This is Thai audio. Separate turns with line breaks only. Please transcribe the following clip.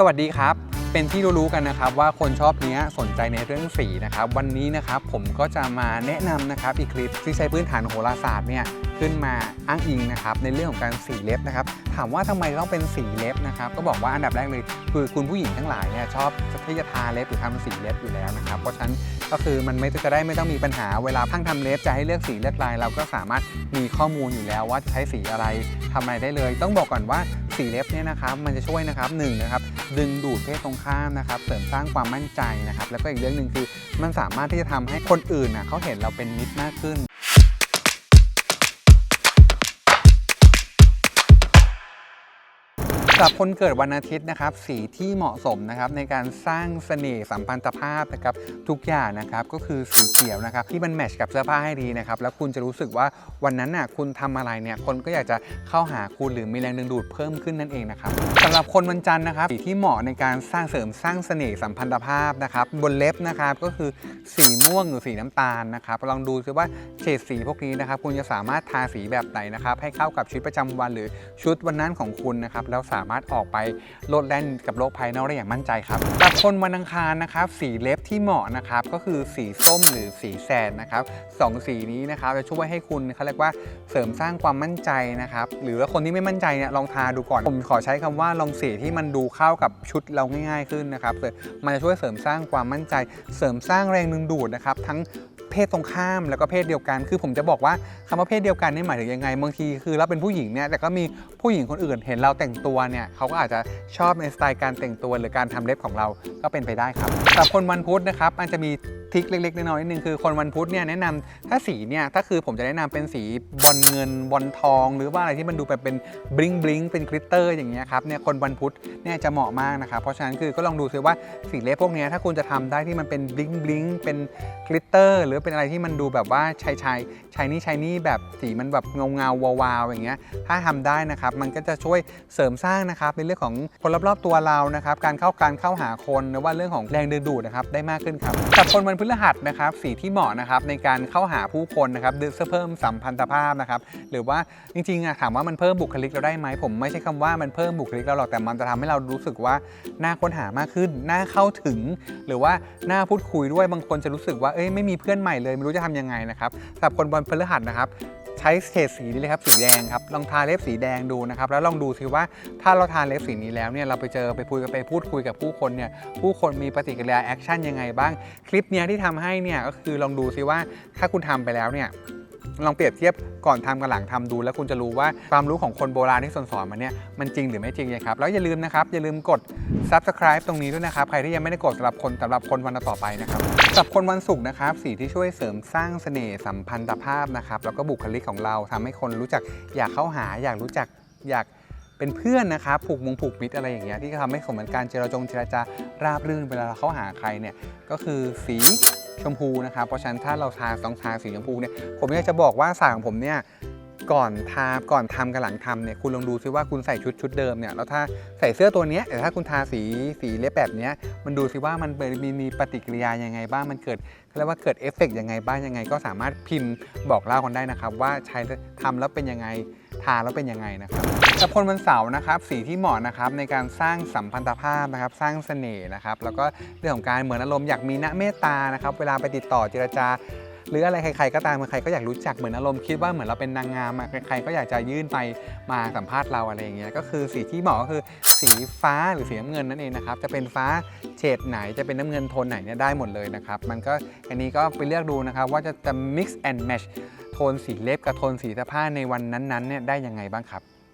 สวัสดีครับ เป็นที่รู้ๆกันนะครับว่าคนชอบเนี้ยสนใจในเรื่องสีนะครับวันนี้นะครับผมก็จะมาแนะนำนะครับอีกคลิปที่ใช้พื้นฐานโหราศาสตร์เนี่ยขึ้นมาอ้างอิงนะครับในเรื่องของการสีเล็บนะครับถามว่าทำไมต้องเป็นสีเล็บนะครับก็บอกว่าอันดับแรกเลยคือคุณผู้หญิงทั้งหลายเนี่ยชอบที่จะทาเล็บหรือทำสีเล็บอยู่แล้วนะครับเพราะฉะนั้นก็คือมันไม่จะได้ไม่ต้องมีปัญหาเวลาพังทำเล็บจะให้เลือกสีเลือกลาย เราก็สามารถมีข้อมูลอยู่แล้วว่าจะใช้สีอะไรทำอะไรได้เลย ต้องบอกก่อนว่า สีเล็บเนี่ยนะครับมันจะช่วยนะครับหนึ่งนะครับดึงดูดเพศตรงข้ามนะครับเสริมสร้างความมั่นใจนะครับแล้วก็อีกเรื่องหนึ่งคือมันสามารถที่จะทำให้คนอื่นนะเขาเห็นเราเป็นมิตรมากขึ้น สำหรับคนเกิดวันอาทิตย์นะครับสีที่เหมาะสมนะครับในการสร้างเสน่ห์สัมพันธภาพนะครับทุกอย่างนะครับก็คือสีเขียวนะครับที่มันแมทช์กับเสื้อผ้าให้ดีนะครับแล้วคุณจะรู้สึกว่าวันนั้นน่ะคุณทำอะไรเนี่ยคนก็อยากจะเข้าหาคุณหรือมีแรงดึงดูดเพิ่มขึ้นนั่นเองนะครับสำหรับคนวันจันทร์นะครับสีที่เหมาะในการสร้างเสริมสร้างเสน่ห์สัมพันธภาพนะครับบนเล็บนะครับก็คือสีม่วงหรือสีน้ำตาลนะครับลองดูซิว่าเฉดสีพวกนี้นะครับคุณจะสามารถทาสีแบบไหนนะครับให้เข้ากับชีวิตประจำวันหรือชุดวันนั้นของคุณนะครับแล้วสามารถออกไปโลดแล่นกับโลกภายนอกได้อย่างมั่นใจครับกับคนวันอังคารนะครับสีเล็บที่เหมาะนะครับก็คือสีส้มหรือสีแสดนะครับสองสีนี้นะครับจะช่วยให้คุณเขาเรียกว่าเสริมสร้างความมั่นใจนะครับหรือว่าคนที่ไม่มั่นใจเนี่ยลองทาดูก่อนผมขอใช้คำว่าลองสีที่มันดูเข้ากับชุดเราง่าย ๆขึ้นนะครับมันจะช่วยเสริมสร้างความมั่นใจ เสริมสร้างแรงดึงดูดนะครับทั้ง เพศตรงข้ามแล้วก็เพศเดียวกัน คือผมจะบอกว่าคำว่าเพศเดียวกันนี่หมายถึงยังไงบางทีคือเราเป็นผู้หญิงเนี่ยแต่ก็มีผู้หญิงคนอื่นเห็นเราแต่งตัวเนี่ยเขาก็อาจจะชอบในสไตล์การแต่งตัวหรือการทำเล็บของเราก็เป็นไปได้ครับแต่คนวันพุธนะครับอาจจะมี ริคเล็กๆ น้อยๆนิดนึงคือคนวันพุธเนี่ยแนะนำถ้าสีเนี่ยถ้าคือผมจะแนะนำเป็นสีบอลเงินบอลทอง หรือว่าอะไรที่มันดูแบบเป็นบลิงบลิงเป็นกริตเตอร์อย่างเงี้ยครับเนี่ยคนวันพุธเนี่ยจะเหมาะมากนะครับเพราะฉะนั้นคือก็ลองดูซิว่าสีเล็บพวกเนี้ยถ้าคุณจะทำได้ที่มันเป็นบลิงบลิงเป็นกริตเตอร์หรือเป็นอะไรที่มันดูแบบว่าชายชายชายนี่ชายนี่แบบสีมันแบบเงาเงาวาวๆอย่างเงี้ย ถ้าทำได้นะครับ มันก็จะช่วยเสริมสร้างนะครับในเรื่องของคนรอบๆตัวเรานะครับ การเข้าการเข้าหาคนหรือว่าเรื่องของแรงดึงดูดนะครับได้มากขึ้นครับกับคนวันพฤหัสนะครับสีที่เหมาะนะครับในการเข้าหาผู้คนนะครับดึเพิ่มสัมพันธภาพนะครับหรือว่าจริงๆอะถามว่ามันเพิ่มบุคลิกเราได้ไหมผมไม่ใช่คำว่ามันเพิ่มบุคลิกเราหรอกแต่มันจะทำให้เรารู้สึกว่าน่าค้นหามากขึ้นน่าเข้าถึง หรือว่าน่าพูดคุยด้วยบางคนจะรู้สึกว่าเอ้ยไม่มีเพื่อนใหม่เลยไม่รู้จะทำยังไงนะครับสำหรับคนบนพฤหัสนะครับ ใช้เฉดสีนี้เลยครับสีแดงครับลองทาเล็บสีแดงดูนะครับแล้วลองดูซิว่าถ้าเราทาเล็บสีนี้แล้วเนี่ยเราไปเจอไปพูดไปพูดคุยกับผู้คนเนี่ยผู้คนมีปฏิกิริยาแอคชั่นยังไงบ้างคลิปเนี้ยที่ทำให้เนี่ยก็คือลองดูซิว่าถ้าคุณทำไปแล้วเนี่ย ลองเปรียบเทียบก่อนทำกับหลังทำดู แล้วคุณจะรู้ว่าความรู้ของคนโบราณที่สอนสอนมาเนี่ยมันจริงหรือไม่จริงนะครับ แล้วอย่าลืมนะครับ อย่าลืมกด subscribe ตรงนี้ด้วยนะครับ ใครที่ยังไม่ได้กดสำหรับคนสำหรับคนวันต่อไปนะครับสำหรับคนวันศุกร์นะครับสีที่ช่วยเสริมสร้างเสน่ห์สัมพันธภาพนะครับแล้วก็บุคลิกของเราทำให้คนรู้จักอยากเข้าหาอยากรู้จักอยากเป็นเพื่อนนะครับผูกมงผูกมิตรอะไรอย่างเงี้ยที่ทำให้สมการเจรจงเจรจาราบรื่นเวลาเราเข้าหาใครเนี่ยก็คือสี ชมพูนะครับเพราะฉะนั้นถ้าเราทาต้องทาสีชมพูเนี่ยผมอยากจะบอกว่าสาของผมเนี่ยก่อนทาก่อนทำกับหลังทำเนี่ยคุณลองดูซิว่าคุณใส่ชุดชุดเดิมเนี่ยแล้วถ้าใส่เสื้อตัวนี้แต่ถ้าคุณทาสีสีเล็บแบบนี้มันดูสิว่ามันมีมีปฏิกิริยายังไงบ้างมันเกิดเขาเรียกว่าเกิดเอฟเฟกต์ยังไงบ้างยังไง ก็สามารถพิมพ์บอกเล่ากันได้นะครับ ว่าใช้ทำแล้วเป็นยังไง ทาแล้วเป็นยังไงนะครับกับคนวันเสาร์นะครับสีที่เหมาะนะครับในการสร้างสัมพันธภาพนะครับสร้างเสน่ห์นะครับแล้วก็เรื่องของการเหมือนอารมณ์อยากมีนะเมตตานะครับเวลาไปติดต่อเจรจา หรืออะไรใครๆก็ตามใครก็อยากรู้จักเหมือนอารมณ์คิดว่าเหมือนเราเป็นนางงามอะใครๆก็อยากจะยื่นไปมาสัมภาษณ์เราอะไรอย่างเงี้ยก็คือสีที่เหมาะก็คือสีฟ้าหรือสีน้ำเงินนั่นเองนะครับจะเป็นฟ้าเฉดไหนจะเป็นน้ำเงินโทนไหนเนี่ยได้หมดเลยนะครับมันก็อันนี้ก็ไปเลือกดูนะครับว่าจะจะ mix and match โทนสีเล็บกับโทนสีเสื้อผ้าในวันนั้นๆเนี่ยได้ยังไงบ้างครับ